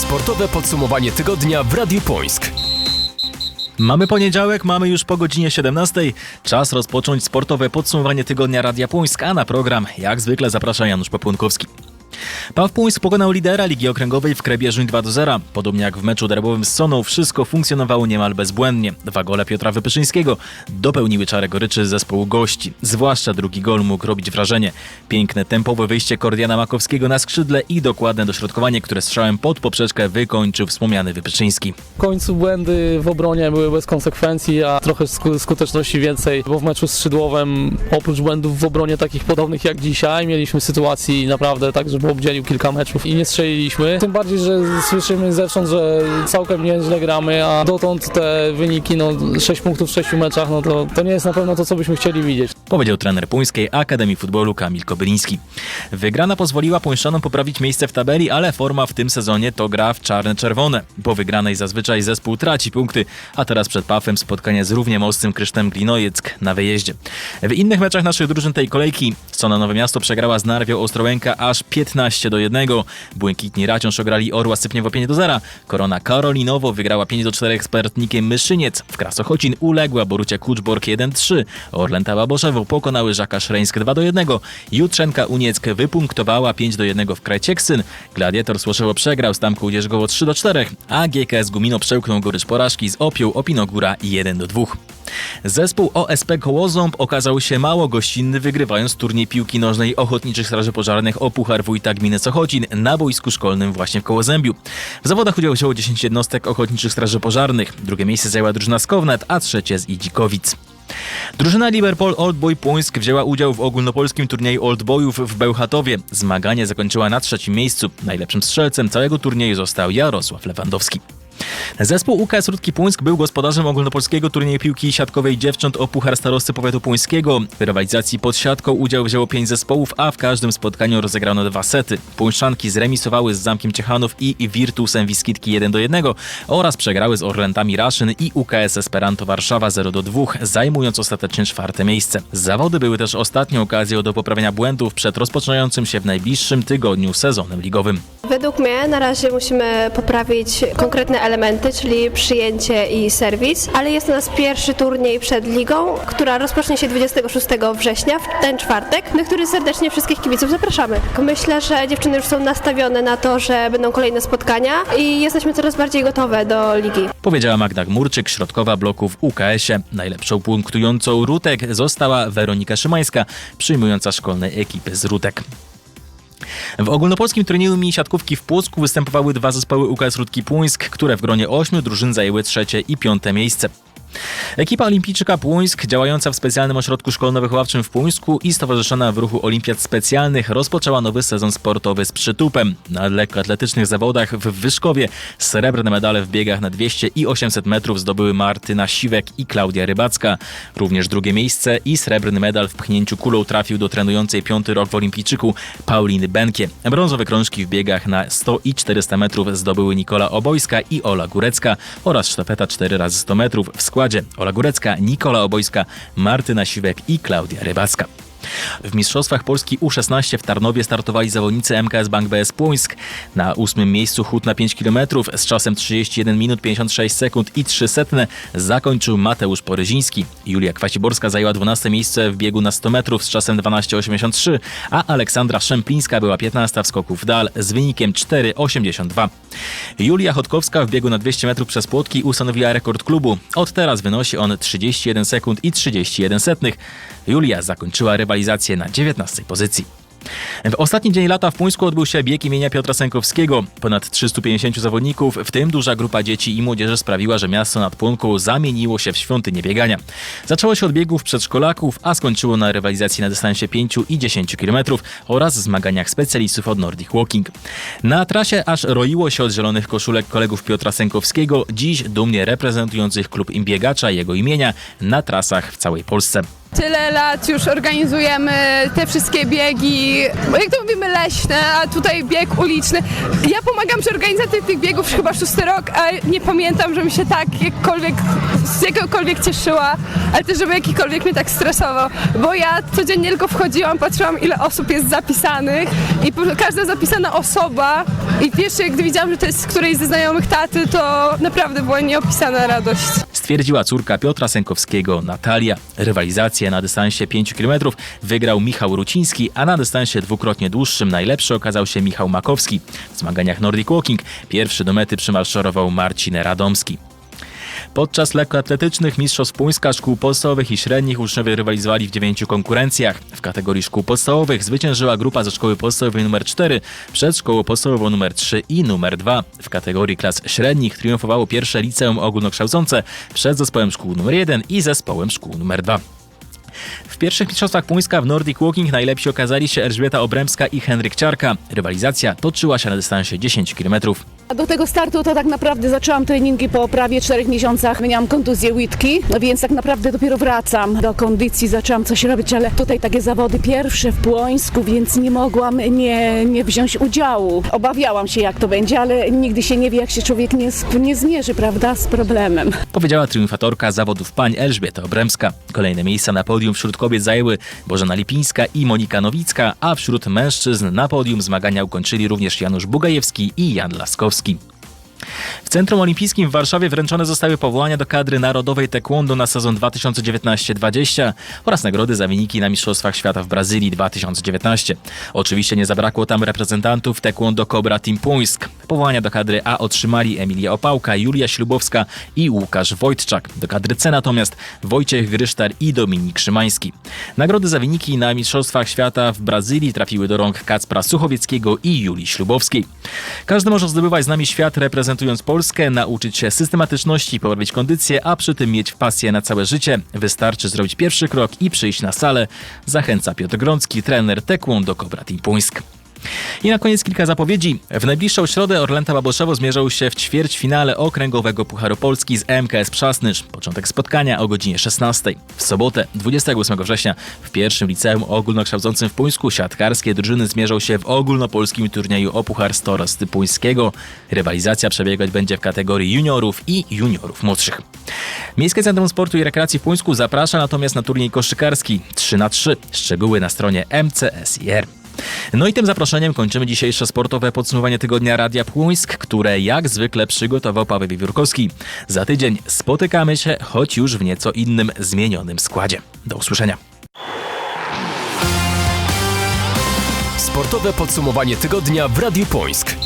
Sportowe podsumowanie tygodnia w Radiu Pońsk. Mamy poniedziałek, mamy już po godzinie 17. Czas rozpocząć sportowe podsumowanie tygodnia Radia Puńsk, a na program jak zwykle zaprasza Janusz Popłonkowski. Paw Puńsk pokonał lidera Ligi Okręgowej w Krebieżuń 2 do 0. Podobnie jak w meczu derbowym z Soną, wszystko funkcjonowało niemal bezbłędnie. Dwa gole Piotra Wypyszyńskiego dopełniły czarę goryczy zespołu gości. Zwłaszcza drugi gol mógł robić wrażenie. Piękne tempowe wyjście Kordiana Makowskiego na skrzydle i dokładne dośrodkowanie, które strzałem pod poprzeczkę wykończył wspomniany Wypyszyński. W końcu błędy w obronie były bez konsekwencji, a trochę sku- skuteczności więcej, bo w meczu z oprócz błędów w obronie takich podobnych jak dzisiaj, mieliśmy sytuacji naprawdę tak, żeby obdzielił kilka meczów i nie strzeliliśmy. Tym bardziej, że słyszymy zewsząd, że całkiem nieźle gramy, a dotąd te wyniki, no 6 punktów w 6 meczach, no to, to nie jest na pewno to, co byśmy chcieli widzieć. Powiedział trener Puńskiej Akademii Futbolu Kamil Kobyliński. Wygrana pozwoliła Puńszczanom poprawić miejsce w tabeli, ale forma w tym sezonie to gra w czarne-czerwone. Po wygranej zazwyczaj zespół traci punkty, a teraz przed Pafem spotkanie z równie mocnym Krysztem Glinojeck na wyjeździe. W innych meczach naszych drużyn tej kolejki Sona Nowe Miasto przegrała z Narwią Ostrołęka aż 15 do 1. Błękitni Raciąż ograli Orła Sypniewo 5 do 0. Korona Karolinowo wygrała 5 do 4 z Pertnikiem Myszyniec. W Krasochocin uległa Borucie Kuczbork 1-3. Orlęta Baboszewo pokonały Żaka Szreńsk 2 do 1. Jutrzenka Unieck wypunktowała 5 do 1 w Krajcieksyn. Gladiator Słoszewo przegrał z Tamką Udzierzgowo 3 do 4, a GKS Gumino przełknął gorycz porażki z Opią Opinogóra 1 do 2. Zespół OSP Kołoząb okazał się mało gościnny, wygrywając turniej piłki nożnej Ochotniczych Straży Pożarnych o Puchar Wójta Gminy Sochocin na boisku szkolnym właśnie w Kołozębiu. W zawodach udział wzięło 10 jednostek Ochotniczych Straży Pożarnych. Drugie miejsce zajęła drużyna z Kownet, a trzecie z Idzikowic. Drużyna Liverpool Old Boy Płońsk wzięła udział w ogólnopolskim turnieju Old Boyów w Bełchatowie. Zmaganie zakończyła na trzecim miejscu. Najlepszym strzelcem całego turnieju został Jarosław Lewandowski. Zespół UKS Rudki Płońsk był gospodarzem ogólnopolskiego turnieju piłki siatkowej dziewcząt o Puchar Starosty Powiatu Płońskiego. W rywalizacji pod siatką udział wzięło pięć zespołów, a w każdym spotkaniu rozegrano dwa sety. Płońszczanki zremisowały z Zamkiem Ciechanów i Virtusem Wiskitki 1 do 1 oraz przegrały z Orlentami Raszyn i UKS Esperanto Warszawa 0 do 2, zajmując ostatecznie czwarte miejsce. Zawody były też ostatnią okazją do poprawienia błędów przed rozpoczynającym się w najbliższym tygodniu sezonem ligowym. Według mnie na razie musimy poprawić konkretne elementy, czyli przyjęcie i serwis, ale jest to nasz pierwszy turniej przed ligą, która rozpocznie się 26 września, w ten czwartek, na który serdecznie wszystkich kibiców zapraszamy. Myślę, że dziewczyny już są nastawione na to, że będą kolejne spotkania i jesteśmy coraz bardziej gotowe do ligi. Powiedziała Magda Gmurczyk, środkowa bloku w UKS-ie. Najlepszą punktującą Rutek została Weronika Szymańska, przyjmująca szkolnej ekipy z Rutek. W ogólnopolskim turnieju mini siatkówki w Płocku występowały dwa zespoły UKS Rudki Płońsk, które w gronie ośmiu drużyn zajęły trzecie i piąte miejsce. Ekipa Olimpijczyka Płońsk, działająca w specjalnym ośrodku szkolno-wychowawczym w Płońsku i stowarzyszona w ruchu olimpiad specjalnych, rozpoczęła nowy sezon sportowy z przytupem. Na lekkoatletycznych zawodach w Wyszkowie srebrne medale w biegach na 200 i 800 metrów zdobyły Martyna Siwek i Klaudia Rybacka. Również drugie miejsce i srebrny medal w pchnięciu kulą trafił do trenującej piąty rok w Olimpijczyku Pauliny Benkie. Brązowe krążki w biegach na 100 i 400 metrów zdobyły Nikola Obojska i Ola Górecka oraz sztafeta 4 razy 100 metrów w składzie Ola Górecka, Nikola Obojska, Martyna Siwek i Klaudia Rybacka. W Mistrzostwach Polski U16 w Tarnowie startowali zawodnicy MKS Bank BS Płońsk. Na ósmym miejscu chód na 5 km z czasem 31 minut 56 sekund i 3 setne zakończył Mateusz Poryziński. Julia Kwasiborska zajęła 12 miejsce w biegu na 100 metrów z czasem 12,83, a Aleksandra Szemplińska była 15 w skoku w dal z wynikiem 4,82. Julia Chodkowska w biegu na 200 metrów przez płotki ustanowiła rekord klubu. Od teraz wynosi on 31 sekund i 31 setnych. Julia zakończyła rywalizację na 19 pozycji. W ostatni dzień lata w Puńsku odbył się bieg imienia Piotra Sękowskiego. Ponad 350 zawodników, w tym duża grupa dzieci i młodzieży sprawiła, że miasto nad Płonką zamieniło się w świątynię biegania. Zaczęło się od biegów przedszkolaków, a skończyło na rywalizacji na dystansie 5 i 10 km oraz zmaganiach specjalistów od Nordic Walking. Na trasie aż roiło się od zielonych koszulek kolegów Piotra Sękowskiego, dziś dumnie reprezentujących klub im biegacza jego imienia na trasach w całej Polsce. Tyle lat już organizujemy te wszystkie biegi, jak to mówimy, leśne, a tutaj bieg uliczny. Ja pomagam przy organizacji tych biegów chyba szósty rok, a nie pamiętam, żebym się tak jakkolwiek, z jakiegokolwiek cieszyła, ale też, żeby jakikolwiek mnie tak stresował, bo ja codziennie tylko wchodziłam, patrzyłam ile osób jest zapisanych i każda zapisana osoba i pierwsze, gdy widziałam, że to jest z którejś ze znajomych taty, to naprawdę była nieopisana radość. Stwierdziła córka Piotra Sękowskiego, Natalia. Rywalizację na dystansie 5 km wygrał Michał Ruciński, a na dystansie dwukrotnie dłuższym najlepszy okazał się Michał Makowski. W zmaganiach Nordic Walking pierwszy do mety przymarszorował Marcin Radomski. Podczas lekkoatletycznych mistrzostw Puńska szkół podstawowych i średnich uczniowie rywalizowali w dziewięciu konkurencjach. W kategorii szkół podstawowych zwyciężyła grupa ze szkoły podstawowej nr 4 przed szkołą podstawową nr 3 i nr 2. W kategorii klas średnich triumfowało pierwsze liceum ogólnokształcące przed zespołem szkół nr 1 i zespołem szkół nr 2. W pierwszych mistrzostwach Puńska w Nordic Walking najlepsi okazali się Elżbieta Obremska i Henryk Ciarka. Rywalizacja toczyła się na dystansie 10 km. A Do tego startu to tak naprawdę zaczęłam treningi po prawie czterech miesiącach. Miałam kontuzję łitki, no więc tak naprawdę dopiero wracam do kondycji, zaczęłam coś robić, ale tutaj takie zawody pierwsze w Płońsku, więc nie mogłam nie, nie wziąć udziału. Obawiałam się jak to będzie, ale nigdy się nie wie, jak się człowiek nie, nie zmierzy, prawda, z problemem. Powiedziała triumfatorka zawodów pań Elżbieta Obremska. Kolejne miejsca na podium wśród kobiet zajęły Bożena Lipińska i Monika Nowicka, a wśród mężczyzn na podium zmagania ukończyli również Janusz Bugajewski i Jan Laskowski. W Centrum Olimpijskim w Warszawie wręczone zostały powołania do kadry narodowej taekwondo na sezon 2019-20 oraz nagrody za wyniki na Mistrzostwach Świata w Brazylii 2019. Oczywiście nie zabrakło tam reprezentantów taekwondo Cobra Team Puńsk. Powołania do kadry A otrzymali Emilia Opałka, Julia Ślubowska i Łukasz Wojtczak. Do kadry C natomiast Wojciech Grysztar i Dominik Szymański. Nagrody za wyniki na Mistrzostwach Świata w Brazylii trafiły do rąk Kacpra Suchowieckiego i Julii Ślubowskiej. Każdy może zdobywać z nami świat reprezentując Polskę, nauczyć się systematyczności, poprawić kondycję, a przy tym mieć pasję na całe życie. Wystarczy zrobić pierwszy krok i przyjść na salę. Zachęca Piotr Grącki, trener Taekwondo Cobra Team Puńsk. I na koniec kilka zapowiedzi. W najbliższą środę Orlęta Baboszewo zmierzą się w ćwierćfinale okręgowego Pucharu Polski z MKS Przasnysz. Początek spotkania o godzinie 16. W sobotę, 28 września, w pierwszym liceum ogólnokształcącym w Puńsku siatkarskie drużyny zmierzą się w ogólnopolskim turnieju o Puchar Starosty Puńskiego. Rywalizacja przebiegać będzie w kategorii juniorów i juniorów młodszych. Miejskie Centrum Sportu i Rekreacji w Puńsku zaprasza natomiast na turniej koszykarski 3 na 3 Szczegóły na stronie MCSIR. No i tym zaproszeniem kończymy dzisiejsze sportowe podsumowanie tygodnia Radia Płońsk, które jak zwykle przygotował Paweł Wiewiórkowski. Za tydzień spotykamy się, choć już w nieco innym, zmienionym składzie. Do usłyszenia. Sportowe podsumowanie tygodnia w Radiu Pońsk.